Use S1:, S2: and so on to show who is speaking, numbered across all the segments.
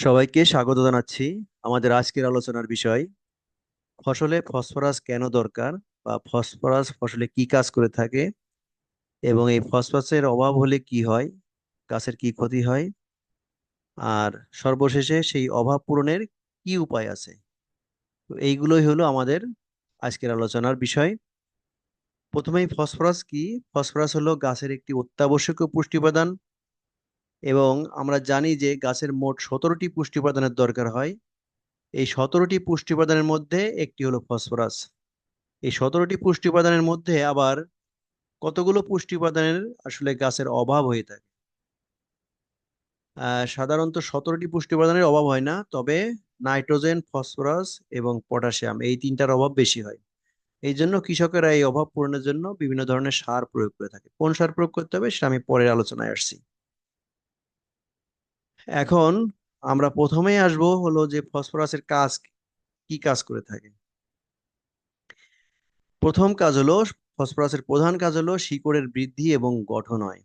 S1: সবাইকে স্বাগত জানাচ্ছি আমাদের আজকের আলোচনার বিষয়, ফসলে ফসফরাস কেন দরকার বা ফসফরাস ফসলে কি কাজ করে থাকে এবং এই ফসফরাসের অভাব হলে কি হয়, গাছের কি ক্ষতি হয়, আর সর্বশেষে সেই অভাব পূরণের কি উপায় আছে? তো এইগুলোই হলো আমাদের আজকের আলোচনার বিষয়। প্রথমেই ফসফরাস কি? ফসফরাস হলো গাছের একটি অত্যাবশ্যকীয় পুষ্টি উপাদান। এবং আমরা জানি যে গাছের মোট সতেরোটি পুষ্টি উপাদানের দরকার হয়। এই সতেরোটি পুষ্টি উপাদানের মধ্যে একটি হলো ফসফরাস। এই সতেরোটি পুষ্টি উপাদানের মধ্যে আবার কতগুলো পুষ্টি উপাদানের আসলে গাছের অভাব হয়ে থাকে? সাধারণত সতেরোটি পুষ্টি উপাদানের অভাব হয় না, তবে নাইট্রোজেন, ফসফরাস এবং পটাশিয়াম এই তিনটার অভাব বেশি হয়। এই জন্য কৃষকেরা এই অভাব পূরণের জন্য বিভিন্ন ধরনের সার প্রয়োগ করে থাকে। কোন সার প্রয়োগ করতে হবে সেটা আমি পরের আলোচনায় আসছি। এখন আমরা প্রথমেই আসব হলো যে ফসফরাসের কাজ কি কাজ করে থাকে। প্রথম কাজ হলো, ফসফরাসের প্রধান কাজ হলো শিকড়ের বৃদ্ধি এবং গঠন হয়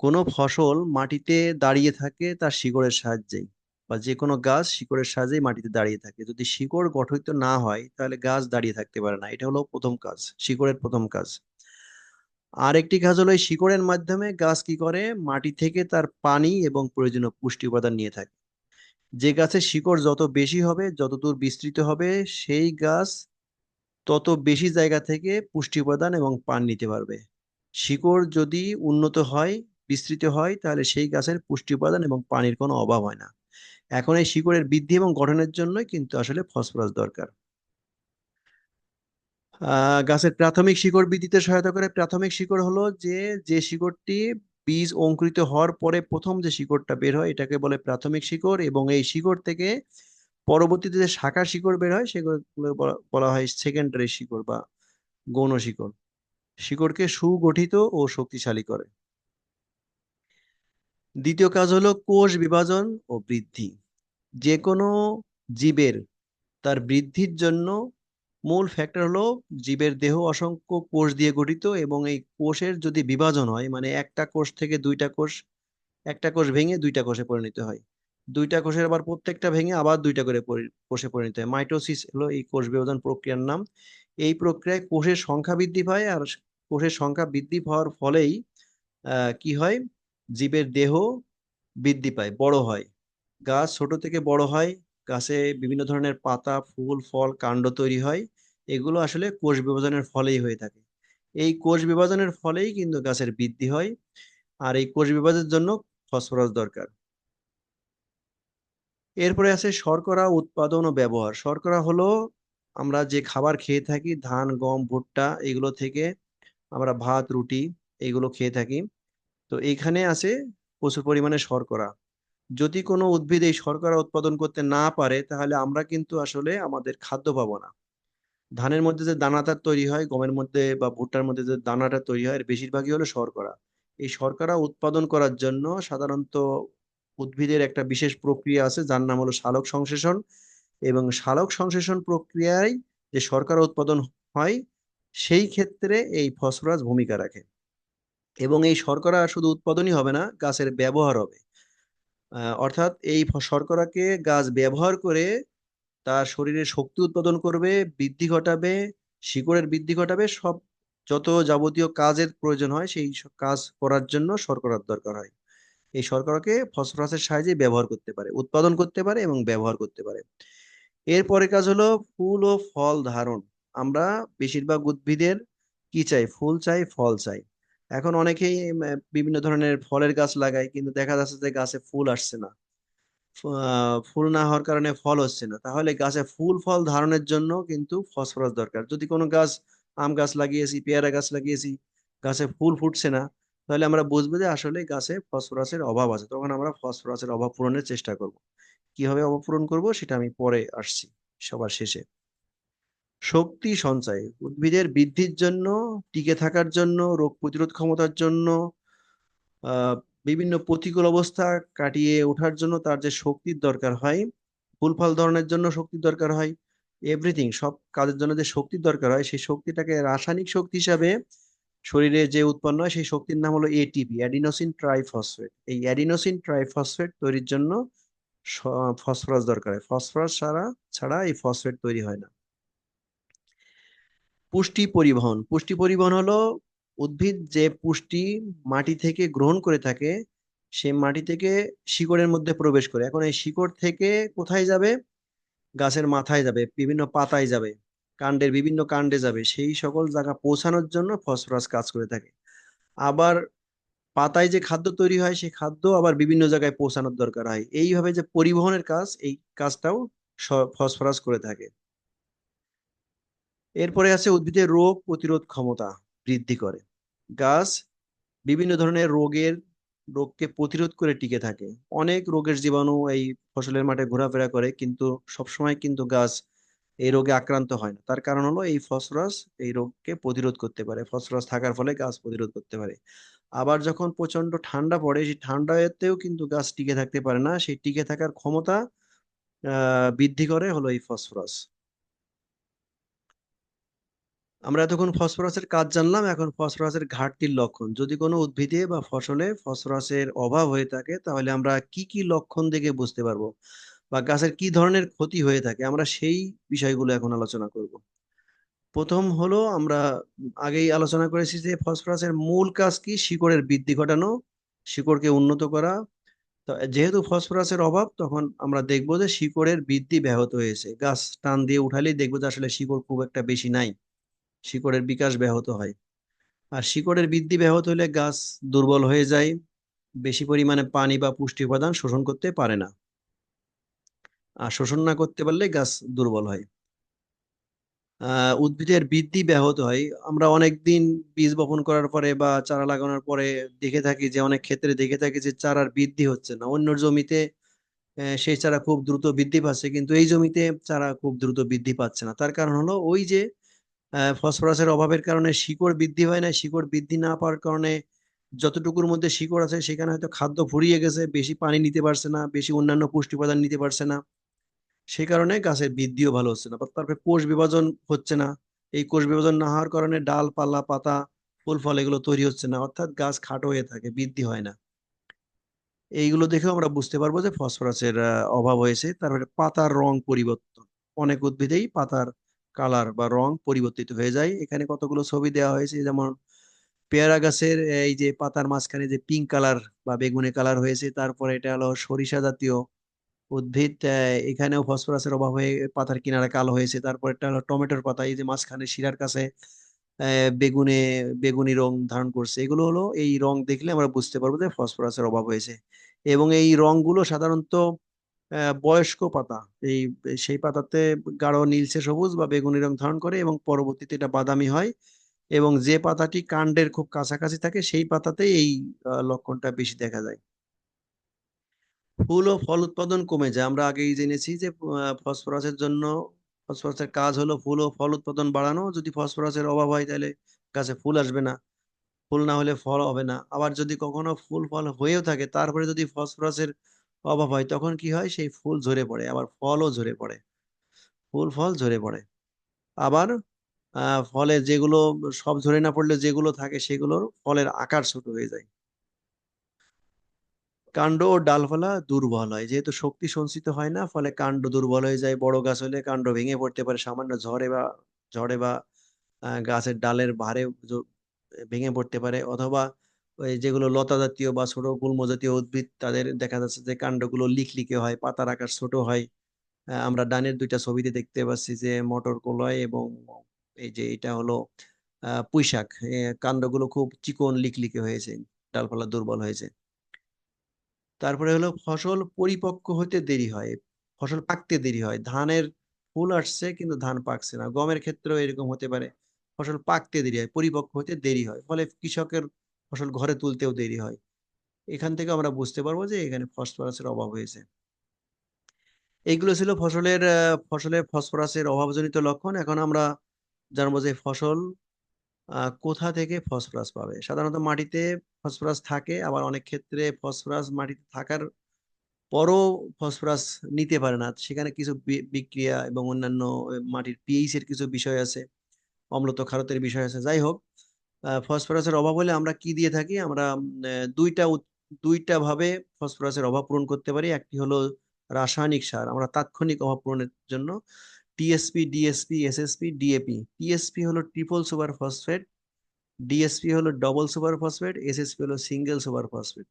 S1: কোনো ফসল মাটিতে দাঁড়িয়ে থাকে তার শিকড়ের সাহায্যেই বা যে কোনো গাছ শিকড়ের সাহায্যেই মাটিতে দাঁড়িয়ে থাকে। যদি শিকড় গঠিত না হয় তাহলে গাছ দাঁড়িয়ে থাকতে পারে না। এটা হলো প্রথম কাজ, শিকড়ের প্রথম কাজ। আর একটি কাজ হলো এই শিকড়ের মাধ্যমে গাছ কি করে? মাটি থেকে তার পানি এবং প্রয়োজনীয় পুষ্টি উপাদান নিয়ে থাকে। যে গাছের শিকড় যত বেশি হবে যতদূর বিস্তৃত হবে, সেই গাছ তত বেশি জায়গা থেকে পুষ্টি উপাদান এবং পান নিতে পারবে। শিকড় যদি উন্নত হয়, বিস্তৃত হয়, তাহলে সেই গাছের পুষ্টি উপাদান এবং পানির কোনো অভাব হয় না। এখন এই শিকড়ের বৃদ্ধি এবং গঠনের জন্যই কিন্তু আসলে ফসফরাস দরকার। গাছের প্রাথমিক শিকড় বৃদ্ধিতে সহায়তা করে। প্রাথমিক শিকড় হলো যে যে শিকড়টি বীজ অঙ্কুরিত হওয়ার পরে প্রথম যে শিকড়টা বের হয়, এটাকে বলে প্রাথমিক শিকড় এবং এই শিকড় থেকে পরবর্তীতে যে শাখা শিকড় বের হয়, সেগুলো বলা- হয় সেকেন্ডারি শিকড় বা গৌণ শিকড়। শিকড়কে সুগঠিত ও শক্তিশালী করে। দ্বিতীয় কাজ হলো কোষ বিভাজন ও বৃদ্ধি। যে কোনো জীবের তার বৃদ্ধির জন্য মূল ফ্যাক্টর হলো জীবের দেহ অসংখ্য কোষ দিয়ে গঠিত এবং এই কোষের যদি বিভাজন হয় মানে একটা কোষ থেকে দুইটা কোষ, একটা কোষ ভেঙে দুইটা কোষে পরিণত হয়। দুইটা কোষের আবার প্রত্যেকটা ভেঙে আবার দুইটা করে কোষে পরিণত হয়। মাইটোসিস হলো এই কোষ বিভাজন প্রক্রিয়ার নাম। এই প্রক্রিয়ায় কোষের সংখ্যা বৃদ্ধি পায় আর কোষের সংখ্যা বৃদ্ধি পাওয়ার ফলেই কি হয়? জীবের দেহ বৃদ্ধি পায়, বড় হয়। গাছ ছোট থেকে বড় হয়, গাছে বিভিন্ন ধরনের পাতা, ফুল, ফল, কাণ্ড তৈরি হয়। এগুলো আসলে কোষ বিভাজনের ফলেই হয়ে থাকে। এই কোষ বিভাজনের ফলেই কিন্তু গাছের বৃদ্ধি হয়, আর এই কোষ বিভাজনের জন্য ফসফরাস দরকার। এরপরে আছে শর্করা উৎপাদন ও ব্যবহার। শর্করা হলো আমরা যে খাবার খেয়ে থাকি, ধান, গম, ভুট্টা, এগুলো থেকে আমরা ভাত, রুটি, এগুলো খেয়ে থাকি। তো এইখানে আছে প্রচুর পরিমাণে শর্করা। যদি কোনো উদ্ভিদ এই শর্করা উৎপাদন করতে না পারে, তাহলে আমরা কিন্তু আসলে আমাদের খাদ্য পাবো না। ধানের মধ্যে যে দানাটা তৈরি হয়, গমের মধ্যে বা ভুট্টার মধ্যে যে দানাটা তৈরি হয়, এর বেশিরভাগই হলো শর্করা। এই শর্করা উৎপাদন করার জন্য সাধারণত উদ্ভিদের একটা বিশেষ প্রক্রিয়া আছে, যার নাম হলো শালক সংশ্লেষণ। এবং শালক সংশ্লেষণ প্রক্রিয়ায় যে শর্করা উৎপাদন হয়, সেই ক্ষেত্রে এই ফসফরাস ভূমিকা রাখে। এবং এই শর্করা শুধু উৎপাদনই হবে না, গাছের ব্যবহার হবে। অর্থাৎ এই শর্করাকে গাছ ব্যবহার করে তার শরীরে শক্তি উৎপাদন করবে, বৃদ্ধি ঘটাবে, শিকড়ের বৃদ্ধি ঘটাবে, সব যত যাবতীয় কাজের প্রয়োজন হয় সেই কাজ করার জন্য শর্করার দরকার হয়। এই শর্করাকে ফসফরাসের সাহায্যে ব্যবহার করতে পারে, উৎপাদন করতে পারে এবং ব্যবহার করতে পারে। এরপরে কাজ হলো ফুল ও ফল ধারণ। আমরা বেশিরভাগ উদ্ভিদের কি চাই? ফুল চাই, ফল চাই। এখন অনেকেই বিভিন্ন ধরনের ফলের গাছ লাগায়, কিন্তু দেখা যাচ্ছে যে গাছে ফুল আসছে না। ফুল না হওয়ার কারণে ফল হচ্ছে না। তাহলে গাছে ফুল ফল ধারণের জন্য কিন্তু ফসফরাস দরকার। যদি কোনো গাছ আম গাছ লাগিয়েছি, পেয়ারা গাছ লাগিয়েছি, গাছে ফুল ফুটছে না, তাহলে আমরা বুঝব যে আসলে গাছে ফসফরাসের অভাব আছে। তখন আমরা ফসফরাসের অভাব পূরণের চেষ্টা করব। কীভাবে অভাব পূরণ করব সেটা আমি পরে আসছি সবার শেষে। শক্তি সঞ্চয়, উদ্ভিদের বৃদ্ধির জন্য, টিকে থাকার জন্য, রোগ প্রতিরোধ ক্ষমতার জন্য বিভিন্ন প্রতিকূল অবস্থা কাটিয়ে ওঠার জন্য তার যে শক্তির দরকার হয়, ফুল ফল ধরনের জন্য শক্তির দরকার হয় এভরিথিং সব কাজের জন্য যে শক্তির দরকার হয়, সেই শক্তিটাকে রাসায়নিক শক্তি হিসাবে শরীরে যে উৎপন্ন হয়, সেই শক্তির নাম হলো এটিপি অ্যাডিনোসিন ট্রাইফসফেট এই অ্যাডিনোসিন ট্রাইফসফেট তৈরির জন্য ফসফরাস দরকার হয়। ফসফরাস ছাড়া ছাড়া এই ফসফেট তৈরি হয় না। পুষ্টি পরিবহন পুষ্টি পরিবহন হলো উদ্ভিদ যে পুষ্টি মাটি থেকে গ্রহণ করে থাকে, সে মাটি থেকে শিকড়ের মধ্যে প্রবেশ করে। এখন এই শিকড় থেকে কোথায় যাবে? গাছের মাথায় যাবে, বিভিন্ন পাতায় যাবে, কাণ্ডের বিভিন্ন কাণ্ডে যাবে। সেই সকল জায়গা পৌঁছানোর জন্য ফসফরাস কাজ করে থাকে। আবার পাতায় যে খাদ্য তৈরি হয় সেই খাদ্য আবার বিভিন্ন জায়গায় পৌঁছানোর দরকার হয়। এইভাবে যে পরিবহনের কাজ, এই কাজটাও ফসফরাস করে থাকে। এরপরে আছে উদ্ভিদের রোগ প্রতিরোধ ক্ষমতা বৃদ্ধি করে। গাছ বিভিন্ন ধরনের রোগের রোগকে প্রতিরোধ করে টিকে থাকে। অনেক রোগের জীবাণু এই ফসলের মাঠে ঘোরাফেরা করে, কিন্তু সবসময় কিন্তু গাছ এই রোগে আক্রান্ত হয় না। তার কারণ হলো এই ফসফরাস এই রোগকে প্রতিরোধ করতে পারে। ফসফরাস থাকার ফলে গাছ প্রতিরোধ করতে পারে। আবার যখন প্রচণ্ড ঠান্ডা পড়ে, সেই ঠান্ডাতেও কিন্তু গাছ টিকে থাকতে পারে না। সেই টিকে থাকার ক্ষমতা বৃদ্ধি করে হলো এই ফসফরাস। আমরা এতক্ষণ ফসফরাসের কাজ জানলাম, এখন ফসফরাসের ঘাটতির লক্ষণ। যদি কোনো উদ্ভিদে বা ফসলে ফসফরাসের অভাব হয়ে থাকে, তাহলে আমরা কি কি লক্ষণ দেখে বুঝতে পারব? বা গাছের কি ধরনের ক্ষতি হয়ে থাকে? আমরা সেই বিষয়গুলো এখন আলোচনা করব। প্রথম হলো, আমরা আগেই আলোচনা করেছি যে ফসফরাসের মূল কাজ কি? শিকড়ের বৃদ্ধি ঘটানো, শিকড়কে উন্নত করা। যেহেতু ফসফরাসের অভাব, তখন আমরা দেখব যে শিকড়ের বৃদ্ধি ব্যাহত হয়েছে। গাছ টান দিয়ে উঠালেই দেখব যে আসলে শিকড় খুব একটা বেশি নাই। শিকড়ের বিকাশ ব্যাহত হয়। আর শিকড়ের বৃদ্ধি ব্যাহত হলে গাছ দুর্বল হয়ে যায়, বেশি পরিমাণে পানি বা পুষ্টি উপাদান শোষণ করতে পারে না। আর শোষণ না করতে পারলে গাছ দুর্বল হয়। উদ্ভিদের বৃদ্ধি ব্যাহত হয়। আমরা অনেকদিন বীজ বপন করার পরে বা চারা লাগানোর পরে দেখে থাকি যে, অনেক ক্ষেত্রে দেখে থাকি যে, চারার বৃদ্ধি হচ্ছে না। অন্য জমিতে সেই চারা খুব দ্রুত বৃদ্ধি পাচ্ছে, কিন্তু এই জমিতে চারা খুব দ্রুত বৃদ্ধি পাচ্ছে না। তার কারণ হলো ওই যে ফসফরাসের অভাবের কারণে শিকড় বৃদ্ধি হয় না, শিকড় বৃদ্ধি না পাওয়ার কারণে যতটুকুর মধ্যে শিকড় আছে, সেখানে হয়তো খাদ্য ফুরিয়ে গেছে, বেশি পানি নিতে পারছে না, বেশি অন্যান্য পুষ্টি উপাদান নিতে পারছে না। সেই কারণে গাছের বৃদ্ধিও ভালো হচ্ছে না তারপরে কোষ বিভাজন হচ্ছে না। এই কোষ বিভাজন না হওয়ার কারণে ডাল, পালা, পাতা, ফুল, ফল এগুলো তৈরি হচ্ছে না, অর্থাৎ গাছ খাটো হয়ে থাকে, বৃদ্ধি হয় না। এইগুলো দেখেও আমরা বুঝতে পারব যে ফসফরাসের অভাব হয়েছে, তারপরে পাতার রং পরিবর্তন, অনেক উদ্ভিদেই পাতার কালার বা রং পরিবর্তিত হয়ে যায়। এখানে কতগুলো ছবি দেওয়া হয়েছে? যেমন পেয়ারা গাছের, এই যে পাতার মাঝখানে যে পিঙ্ক কালার বা বেগুনি কালার হয়েছে, তারপরে এটা হলো সরিষা জাতীয় উদ্ভিদ। এখানেও ফসফরাসের অভাব হয়ে পাতার কিনারে কালো হয়েছে। তারপর এটা হলো টমেটোর পাতা, এই যে মাঝখানে শিরার কাছে বেগুনে, বেগুনি রং ধারণ করছে। এগুলো হলো এই রং দেখলে আমরা বুঝতে পারব যে ফসফরাসের অভাব হয়েছে। এবং এই রংগুলো সাধারণত বয়স্ক পাতা। এই, সেই পাতাতে গাঢ় নীলচে সবুজ বা বেগুনি রং ধারণ করে এবং পরবর্তীতে এটা বাদামি হয় এবং যে পাতাটি কাণ্ডের খুব কাছাকাছি থাকে সেই পাতাতে এই লক্ষণটা বেশি দেখা যায়। ফুল ও ফল উৎপাদন কমে যায়। আমরা আগেই জেনেছি যে ফসফরাসের জন্য, ফসফরাসের কাজ হলো ফুল ও ফল উৎপাদন বাড়ানো। যদি ফসফরাসের অভাব হয় তাহলে গাছে ফুল আসবে না। ফুল না হলে ফল হবে না। আবার যদি কখনো ফুল ফল হয়েও থাকে, তারপরে যদি ফসফরাসের অভাব হয়, তখন কি হয়? সেই ফুল ঝরে পড়ে, আবার ফলও ঝরে পড়ে। ফুল, ফল ঝরে পড়ে। আবার ফলে যেগুলো সব ঝরে না পড়লে যেগুলো থাকে, সেগুলোর ফলের আকার ছোট হয়ে যায়। কাণ্ড ও ডালপালা দুর্বল হয়। যেহেতু শক্তি সঞ্চিত হয় না, ফলে কাণ্ড দুর্বল হয়ে যায়। বড় গাছ হলে কাণ্ড ভেঙে পড়তে পারে। সামান্য ঝড়ে বা ঝড়ে বা গাছের ডালের ভারে ভেঙে পড়তে পারে। অথবা যেগুলো লতা জাতীয় বা ছোট গুল্ম জাতীয় উদ্ভিদ, তাদের দেখা যাচ্ছে যে কাণ্ডগুলো লিখলিকে হয়, পাতার আকার ছোট হয়। আমরা ডানের দুইটা ছবিতে দেখতে পাচ্ছি যে মটর কলয় এবং এই যে এটা হলো পুঁইশাক। কাণ্ডগুলো খুব চিকন লিকলিকে হয়েছে, ডালপালা দুর্বল হয়েছে। তারপরে হলো ফসল পরিপক্ক হতে দেরি হয়, ফসল পাকতে দেরি হয়। ধানের ফুল আসছে কিন্তু ধান পাকছে না। গমের ক্ষেত্রেও এরকম হতে পারে, ফসল পাকতে দেরি হয়, পরিপক্ক হতে দেরি হয়। ফলে কৃষকের ফসল ঘরে তুলতেও দেরি হয়। এখান থেকে আমরা বুঝতে পারব যে এখানে ফসফরাসের অভাব হয়েছে। এইগুলো ছিল ফসলের ফসলের ফসফরাসের অভাবজনিত লক্ষণ। এখন আমরা জানব যে ফসল কোথা থেকে ফসফরাস পাবে? সাধারণত মাটিতে ফসফরাস থাকে, আবার অনেক ক্ষেত্রে ফসফরাস মাটিতে থাকার পরও ফসফরাস নিতে পারে না। সেখানে কিছু বিক্রিয়া এবং অন্যান্য মাটির পিএইচ এর কিছু বিষয় আছে অম্লত খারতের বিষয় আছে। যাই হোক ফসফরাসের অভাব হলে আমরা কি দিয়ে থাকি? আমরা দুইটা দুইটা ভাবে ফসফরাসের অভাব পূরণ করতে পারি। একটি হলো রাসায়নিক সার, আমরা তাৎক্ষণিক অভাব পূরণের জন্য TSP DSP SSP DAP TSP হলো ট্রিপল সুপার ফসফেট ডিএসপি হলো ডবল সুপার ফসফেট এসএসপি হলো সিঙ্গেল সুপার ফসফেট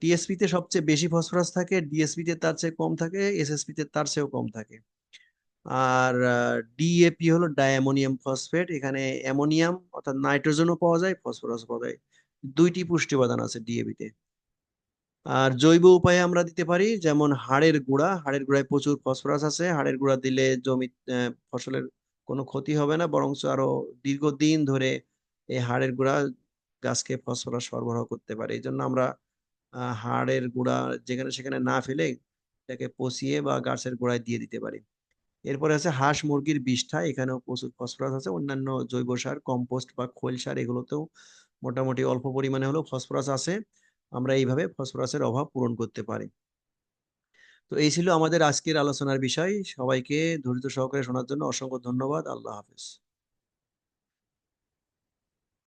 S1: টিএসপি তে সবচেয়ে বেশি ফসফরাস থাকে ডিএসপি তে তার চেয়ে কম থাকে এসএসপি তে তার চেয়েও কম থাকে। আর ডিএপি হলো ডায়ামোনিয়াম ফসফেট এখানে অ্যামোনিয়াম অর্থাৎ নাইট্রোজেনও পাওয়া যায় ফসফরাস পাওয়া যায়। দুইটি পুষ্টি উপাদান আছে ডিএপি তে। আর জৈব উপায়ে আমরা দিতে পারি, যেমন হাড়ের গুঁড়া, হাড়ের গুঁড়ায় প্রচুর ফসফরাস আছে, হাড়ের গুঁড়া দিলে জমি ফসলের কোনো ক্ষতি হবে না, বরঞ্চ আরও দীর্ঘদিন ধরে এই হাড়ের গুঁড়া গাছকে ফসফরাস সরবরাহ করতে পারে। এই জন্য আমরা হাড়ের গুঁড়া যেখানে সেখানে না ফেলে এটাকে পচিয়ে বা গাছের গোড়ায় দিয়ে দিতে পারি। এরপরে আছে হাঁস মুরগির বিষ্ঠা, এখানেও প্রচুর ফসফরাস আছে, অন্যান্য জৈব সার, কম্পোস্ট বা খোল সার, এগুলোতেও মোটামুটি অল্প পরিমাণে হলেও ফসফরাস আছে। আমরা এইভাবে ফসফরাসের অভাব পূরণ করতে পারি। তো এই ছিল আমাদের আজকের আলোচনার বিষয়। সবাইকে ধৈর্য সহকারে শোনার জন্য অসংখ্য ধন্যবাদ। আল্লাহ হাফেজ।